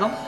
உலகம்.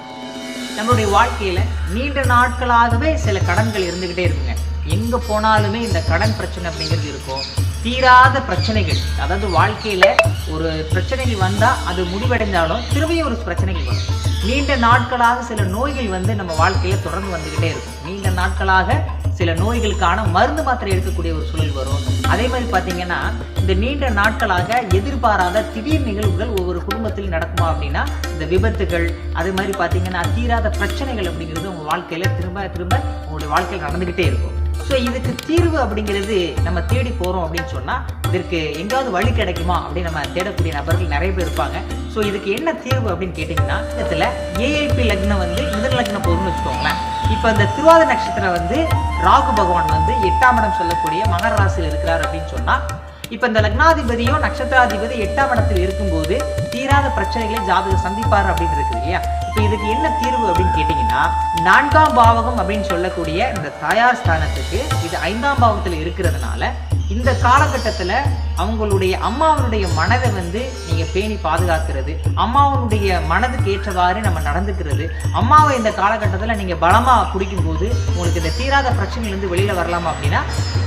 நம்மளுடைய வாழ்க்கையில் நீண்ட நாட்களாகவே சில கடன்கள் இருந்துக்கிட்டே இருக்குங்க. எங்கே போனாலுமே இந்த கடன் பிரச்சனை அப்படிங்கிறது இருக்கும். தீராத பிரச்சனைகள். அதாவது வாழ்க்கையில் ஒரு பிரச்சனைகள் வந்தால் அது முடிவடைந்தாலும் திரும்பியும் ஒரு பிரச்சனைகள் வரும். நீண்ட நாட்களாக சில நோய்கள் வந்து நம்ம வாழ்க்கையில் தொடர்ந்து வந்துக்கிட்டே இருக்கும். நீண்ட நாட்களாக சில நோய்களுக்கான மருந்து மாத்திரை எடுக்கக்கூடிய ஒரு சூழல் வரும். அதே மாதிரி பார்த்தீங்கன்னா இந்த நீண்ட நாட்களாக எதிர்பாராத திடீர் நிகழ்வுகள் ஒவ்வொரு குடும்பத்தில் நடக்குமா அப்படின்னா இந்த விபத்துகள் அதே மாதிரி பார்த்தீங்கன்னா தீராத பிரச்சனைகள் அப்படிங்கிறது உங்கள் வாழ்க்கையில் திரும்ப திரும்ப உங்களுடைய வாழ்க்கையில் நடந்துக்கிட்டே இருக்கும். ஸோ இதுக்கு தீர்வு அப்படிங்கிறது நம்ம தேடி போகிறோம் அப்படின்னு சொன்னால் இதற்கு எங்காவது வழி கிடைக்குமா அப்படின்னு நம்ம தேடக்கூடிய நபர்கள் நிறைய பேர் இருப்பாங்க. ஸோ இதுக்கு என்ன தீர்வு அப்படின்னு கேட்டிங்கன்னா இதில் ஏஐபி லக்னம் வந்து இந்த லக்னம் போகும்னு வச்சுக்கோங்களேன். இப்போ இந்த திருவாத நட்சத்திரம் வந்து ராகு பகவான் வந்து எட்டாம் இடம் சொல்லக்கூடிய மகர ராசியில் இருக்கிறார் அப்படின்னு சொன்னால் இப்போ இந்த லக்னாதிபதியும் நட்சத்திராதிபதி எட்டாம் இடத்தில் இருக்கும்போது தீராத பிரச்சனைகளை ஜாதகம் சந்திப்பார் அப்படின்னு இருக்கு இல்லையா? இப்போ இதுக்கு என்ன தீர்வு அப்படின்னு கேட்டிங்கன்னா நான்காம் பாவகம் அப்படின்னு சொல்லக்கூடிய இந்த தாயார் ஸ்தானத்துக்கு இது ஐந்தாம் பாவத்தில் இருக்கிறதுனால இந்த காலகட்டத்தில் அவங்களுடைய அம்மாவனுடைய மனதை வந்து நீங்கள் பேணி பாதுகாக்கிறது அம்மாவனுடைய மனதுக்கு ஏற்றவாறு நம்ம நடந்துக்கிறது அம்மாவை இந்த காலகட்டத்தில் நீங்கள் பலமாக குடிக்கும்போது உங்களுக்கு இந்த தீராத பிரச்சனையிலேருந்து வெளியில் வரலாமா அப்படின்னா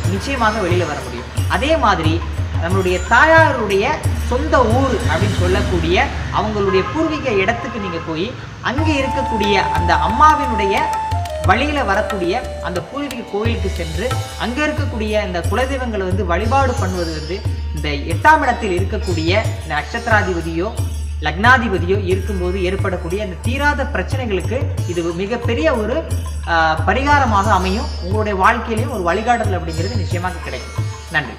நிச்சயமாக வெளியில் வர முடியும். அதே மாதிரி நம்மளுடைய தாயாருடைய சொந்த ஊர் அப்படின்னு சொல்லக்கூடிய அவங்களுடைய பூர்வீக இடத்துக்கு நீங்கள் போய் அங்கே இருக்கக்கூடிய அந்த அம்மாவினுடைய வழியில் வரக்கூடிய அந்த பூர்வீக கோயிலுக்கு சென்று அங்கே இருக்கக்கூடிய இந்த குலதெய்வங்களை வந்து வழிபாடு பண்ணுவது வந்து இந்த எட்டாம் இடத்தில் இருக்கக்கூடிய இந்த நட்சத்திராதிபதியோ லக்னாதிபதியோ இருக்கும்போது ஏற்படக்கூடிய அந்த தீராத பிரச்சனைகளுக்கு இது மிகப்பெரிய ஒரு பரிகாரமாக அமையும். உங்களுடைய வாழ்க்கையிலையும் ஒரு வழிகாட்டுதல் அப்படிங்கிறது நிச்சயமாக கிடைக்கும். நன்றி.